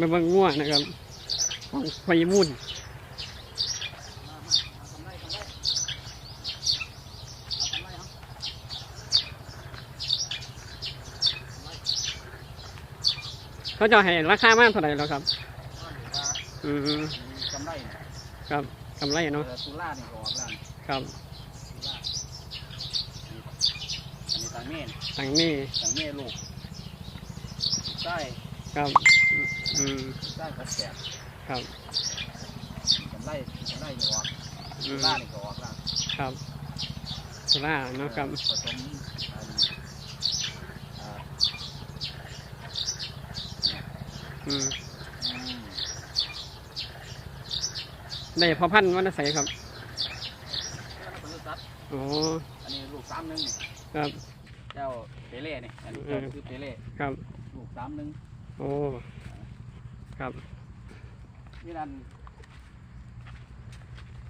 มาเบิ่งง่วนะครับของไฟมุ่นเขาจะให้ราคามากเท่าไหร่แล้วครับอืมกำไรเนี่ยครับกำไรเนาะเออตุลาเนี่ยก็ออกแล้วนี่ครับตุลาอันนี้ต่างเมนทางนี้ต่างเมนลูกใต้ครับ อืมใต้กระแสครับกำไรกำไรเนี่ยออกอืตุมลาเนี่ยก็ออกแล้วครับสุราเนาะครับผสมอันอ่าอืมอืมได้พอพันธุ์วันละใสครับแล้วก็บริษัทอ๋ออันนี้ลูกสามหนึ่งนี่ครับ เจ้าเปเล่นี่อันนี้เอเจ้าอคือเปเล่ครับ ลูกสามหนึ่งโอ้ ครับนี่นั่น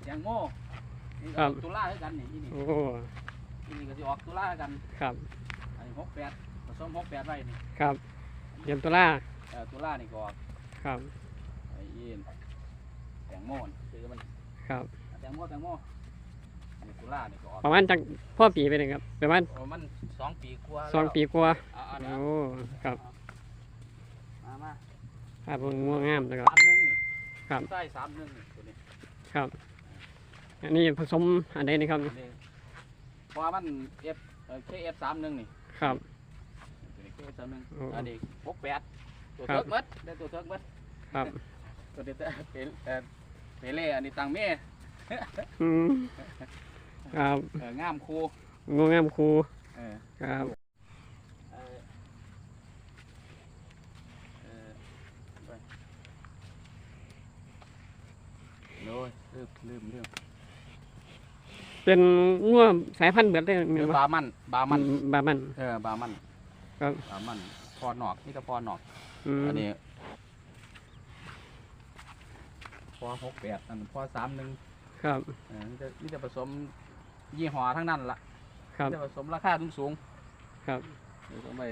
แตงโมนี่ก็ครับตุลาคือกันนี่นี่นี่โอ้นี่ก็จะออกตุลาคือกันครับอันนี้หกแปดผสมหกแปดไว้นี่ครับเดือนตุลาเอ่อตุลานี่ก็ออกครับไอ้ยีนแตงโมนี่คือมันครับแตงโมแตงโมอันนี้ตุลานี่ก็ออกประมาณจากพ่อปีไปเลยครับประมาณโอ้มันสองปีกว่าสองปีกว่าเอาเอาโอ้เดี๋ยวครับมามา ภาพมันง่วงงามนะครับ สามหนึ่งนี่ครับใต้สามหนึ่งนี่ตัวนี้ครับ อันนี้ผสมอันใดนี่ครับอันนี้เพราะว่ามันเอฟเคเอฟสามหนึ่งนี่ครับ ตัวนี้เคเอฟสามหนึ่งโอ้อันนี้หกแปดตัวครัเทิบกมัดได้ตัวเทิกมัดครับตัวเด็ดเปเอ่อเปเล่อันนี้ตังเม่อืมครับเอองามคูง่วงงามครูเออครับ เออเออ ไปโอ้ยลืมลืมลืมเป็นง่วงสายพันธุ์เบิดได้เอไหมอวะบามันบามัน บามัน เออบามันครับ บามันพอหนอกนี่ก็พอหนอก อืมอันนี้พอหกแปดอันพอสามหนึ่งครับ เออนี่จะนี่จะผสมยี่ห้อทั้งนั้นละครับ นี่จะผสมราคาสูงสูงครับๆเดี๋ยวต้องไป